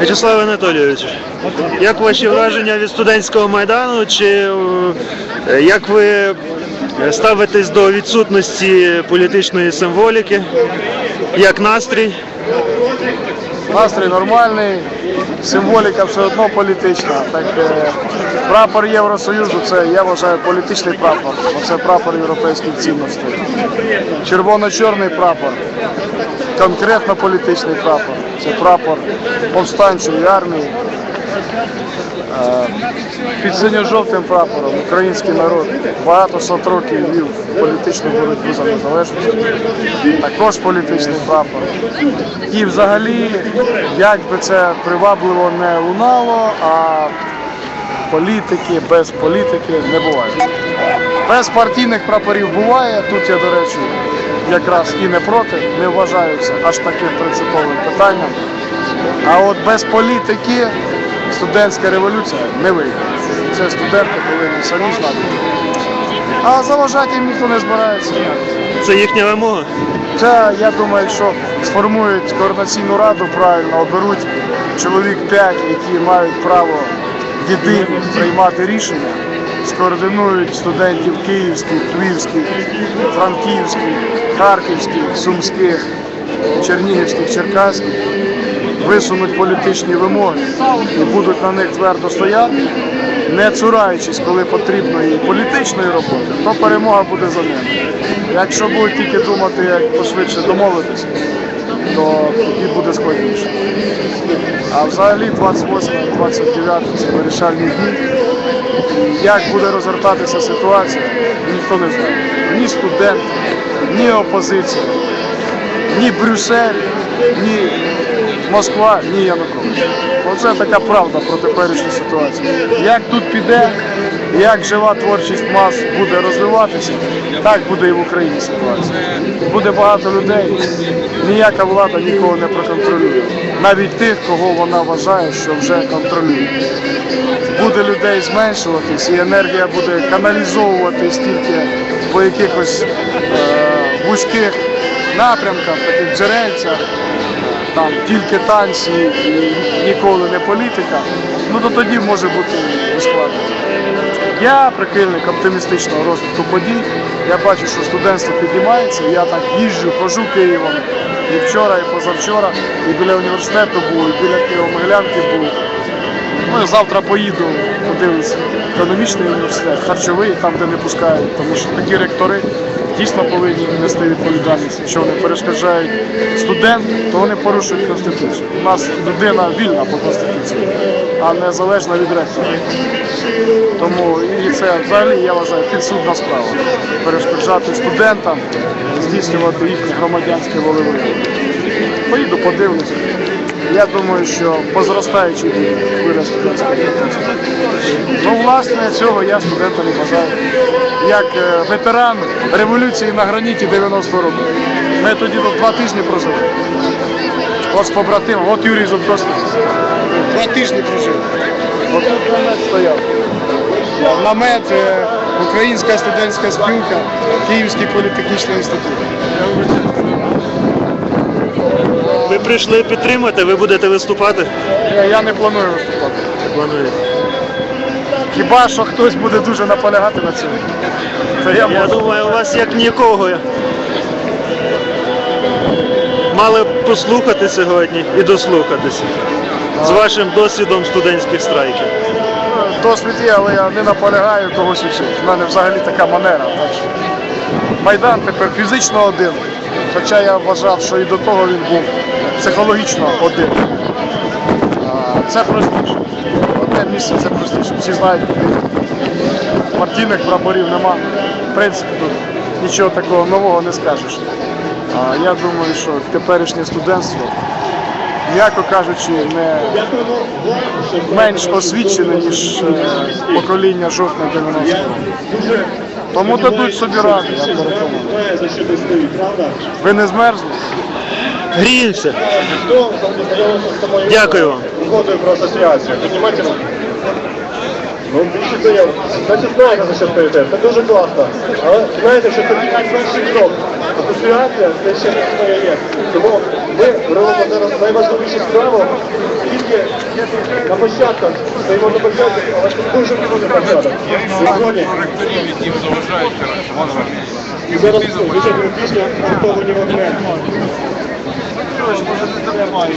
Вячеслав Анатолійович, як ваші враження від студентського майдану? Чи е, як ви ставитесь до відсутності політичної символіки? Як настрій? Настрій нормальний, символіка все одно політична. Так е, прапор Євросоюзу це я вважаю політичний прапор. Це прапор європейських цінностей. Червоно-чорний прапор, конкретно політичний прапор. Це прапор повстанчої армії. Е, Під синьо-жовтим прапором український народ багато сот років вів політичну боротьбу за незалежність. Також політичний прапор. І взагалі, як би це привабливо не лунало, а політики без політики не буває. Без партійних прапорів буває. Тут я, до речі, якраз і не проти, не вважаю це аж таким принциповим питанням. А от без політики студентська революція не вийде. Це студенти повинні самі знати. А заважати їм ніхто не збирається. Це їхня вимога? Це, я думаю, якщо сформують координаційну раду правильно, оберуть чоловік 5, які мають право єдині приймати рішення, скоординують студентів київських, львівських, франківських, харківських, сумських, чернігівських, черкаських, висунуть політичні вимоги і будуть на них твердо стояти, не цураючись, коли потрібно і політичної роботи, то перемога буде за ними. Якщо будуть тільки думати, як пошвидше домовитися, то тоді буде складніше. А взагалі 28-29 це вирішальні дні. Як буде розгортатися ситуація, ніхто не знає. Ні студент, ні опозиція, ні Брюссель, ні Москва, ні Янукович. Оце така правда про теперішню ситуацію. Як тут піде, як жива творчість мас буде розвиватися, так буде і в Україні ситуація. Буде багато людей, ніяка влада нікого не проконтролює. Навіть тих, кого вона вважає, що вже контролює. Буде людей зменшуватись, і енергія буде каналізовуватись тільки по якихось е, вузьких напрямках, таких джерельцях там тільки танці і ніколи не політика, ну то тоді може бути ускладнено. Я прихильник оптимістичного розвитку подій. Я бачу, що студентство піднімається. Я так їжджу, хожу Києвом і вчора, і позавчора, і біля університету був, і біля Києво-Могилянки був. Ну, завтра поїду, подивлюся, економічний університет, харчовий, там, де не пускають, тому що такі ректори дійсно повинні нести відповідальність. Якщо вони перешкоджають студенту, то вони порушують Конституцію. У нас людина вільна по Конституції, а не залежна від ректора. Тому і це взагалі я вважаю підсудна справа. Перешкоджати студентам, здійснювати їхнє громадянське волевиявлення. Поїду, подивлюся. Я думаю, що по зростаючій діяльності. Ну, власне, цього я студентам і бажаю. Як е, ветеран революції на граніті 90 років. Ми тоді тут два тижні прожили. От з побратимом, от Юрій Зубковський. Два тижні прожив. От тут намет стояв. Намет, е, Українська студентська спілка, Київський політехнічний інститут. Прийшли підтримати, ви будете виступати? Я, я не планую виступати. Плануєте. Хіба що хтось буде дуже наполягати на цьому. То я, Я можу. думаю, у вас як нікого. Мали б послухати сьогодні і дослухатися з вашим досвідом студентських страйків. Досвід є, але я не наполягаю когось вчити. У мене взагалі така манера. Так що Майдан тепер фізично один. Хоча я вважав, що і до того він був психологічно один. Це простіше. Одне місце це простіше. Всі знають. Партійних прапорів нема. В принципі, тут нічого такого нового не скажеш. Я думаю, що теперішнє студентство, м'яко кажучи, не менш освічене, ніж е, покоління жовтня 90-го. Тому дадуть собі раду, я переконаний. Ви не змерзли? Гріємося. Дякую вам. Угодою про асоціацію. Піднімайте руки. Ну, більше заявок. Значить, знаєте, за що стоїте. Це дуже класно. Але знаєте, що це тільки перший крок. Асоціація це ще не своє є. Тому Ми робимо зараз найважливіші справи, тільки на початках, стоїмо на початках, але це дуже дуже початок. Сьогодні. І зараз звучать пісня «Готовані вогнем». Петрович, може не допомагає.